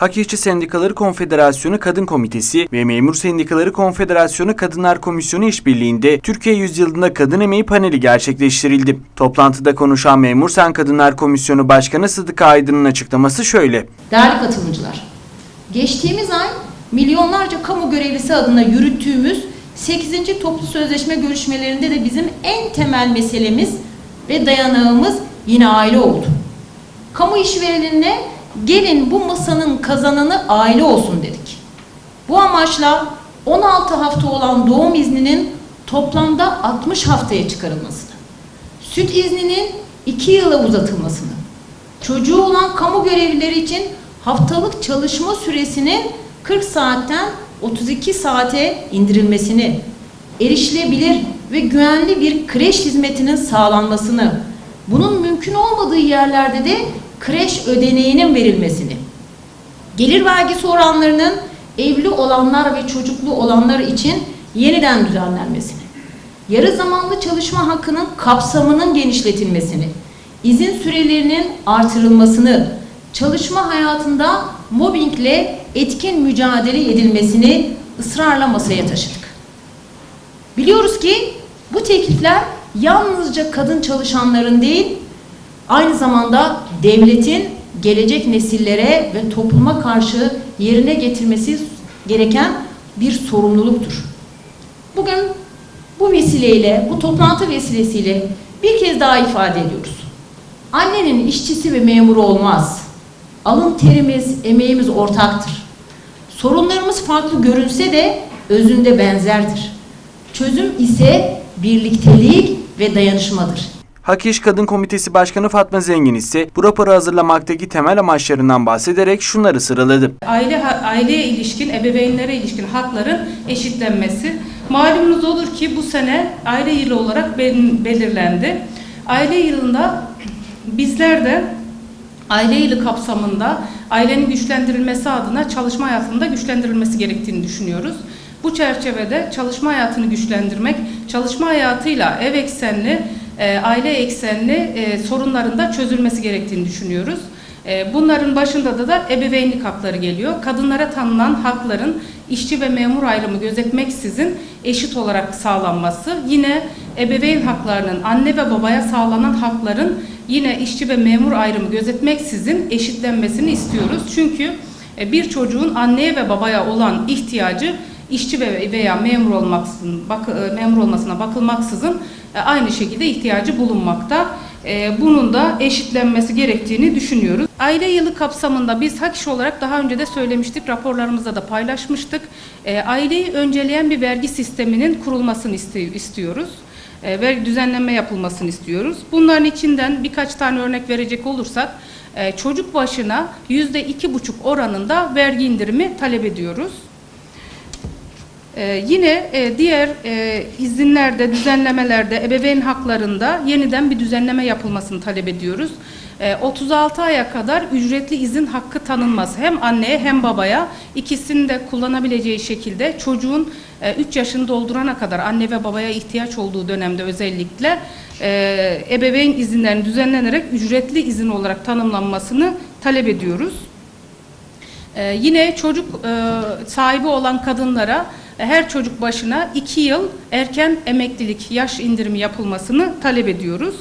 Hak İşçi Sendikaları Konfederasyonu Kadın Komitesi ve Memur Sendikaları Konfederasyonu Kadınlar Komisyonu işbirliğinde Türkiye Yüzyılında Kadın Emeği paneli gerçekleştirildi. Toplantıda konuşan Memur Sen Kadınlar Komisyonu Başkanı Sıdıka Aydın'ın açıklaması şöyle. Değerli katılımcılar, geçtiğimiz ay milyonlarca kamu görevlisi adına yürüttüğümüz 8. toplu sözleşme görüşmelerinde de bizim en temel meselemiz ve dayanağımız yine aile oldu. Kamu işverenine gelin bu masanın kazananı aile olsun dedik. Bu amaçla 16 hafta olan doğum izninin toplamda 60 haftaya çıkarılmasını, süt izninin 2 yıla uzatılmasını, çocuğu olan kamu görevlileri için haftalık çalışma süresinin 40 saatten 32 saate indirilmesini, erişilebilir ve güvenli bir kreş hizmetinin sağlanmasını, bunun mümkün olmadığı yerlerde de kreş ödeneğinin verilmesini, gelir vergisi oranlarının evli olanlar ve çocuklu olanlar için yeniden düzenlenmesini, yarı zamanlı çalışma hakkının kapsamının genişletilmesini, izin sürelerinin artırılmasını, çalışma hayatında mobbingle etkin mücadele edilmesini ısrarla masaya taşıdık. Biliyoruz ki bu teklifler yalnızca kadın çalışanların değil, aynı zamanda devletin gelecek nesillere ve topluma karşı yerine getirmesi gereken bir sorumluluktur. Bugün bu vesileyle, bu toplantı vesilesiyle bir kez daha ifade ediyoruz. Annenin işçisi ve memuru olmaz. Alın terimiz, emeğimiz ortaktır. Sorunlarımız farklı görünse de özünde benzerdir. Çözüm ise birliktelik ve dayanışmadır. Hak İş Kadın Komitesi Başkanı Fatma Zengin ise bu raporu hazırlamaktaki temel amaçlarından bahsederek şunları sıraladı. aile aileye ilişkin, ebeveynlere ilişkin hakların eşitlenmesi. Malumunuz olur ki bu sene aile yılı olarak bel- belirlendi. Aile yılında bizler de aile yılı kapsamında ailenin güçlendirilmesi adına çalışma hayatında güçlendirilmesi gerektiğini düşünüyoruz. Bu çerçevede çalışma hayatını güçlendirmek, çalışma hayatıyla ev eksenli, aile eksenli e, sorunların da çözülmesi gerektiğini düşünüyoruz. E, Bunların başında da, da ebeveynlik hakları geliyor. Kadınlara tanınan hakların işçi ve memur ayrımı gözetmeksizin eşit olarak sağlanması. Yine ebeveyn haklarının anne ve babaya sağlanan hakların yine işçi ve memur ayrımı gözetmeksizin eşitlenmesini istiyoruz. Çünkü e, bir çocuğun anneye ve babaya olan ihtiyacı işçi ve veya memur olmaksızın e, memur olmasına bakılmaksızın e, aynı şekilde ihtiyacı bulunmakta. E, Bunun da eşitlenmesi gerektiğini düşünüyoruz. Aile yılı kapsamında biz hak işi olarak daha önce de söylemiştik, raporlarımızda da paylaşmıştık. E, Aileyi önceleyen bir vergi sisteminin kurulmasını istiyoruz. E, Vergi düzenleme yapılmasını istiyoruz. Bunların içinden birkaç tane örnek verecek olursak, e, çocuk başına yüzde iki buçuk oranında vergi indirimi talep ediyoruz. Ee, yine e, diğer e, izinlerde, düzenlemelerde, ebeveyn haklarında yeniden bir düzenleme yapılmasını talep ediyoruz. E, 36 aya kadar ücretli izin hakkı tanınması hem anneye hem babaya ikisini de kullanabileceği şekilde çocuğun 3 yaşını doldurana kadar anne ve babaya ihtiyaç olduğu dönemde özellikle e, ebeveyn izinlerinin düzenlenerek ücretli izin olarak tanımlanmasını talep ediyoruz. Ee, yine çocuk e, sahibi olan kadınlara e, her çocuk başına 2 yıl erken emeklilik yaş indirimi yapılmasını talep ediyoruz.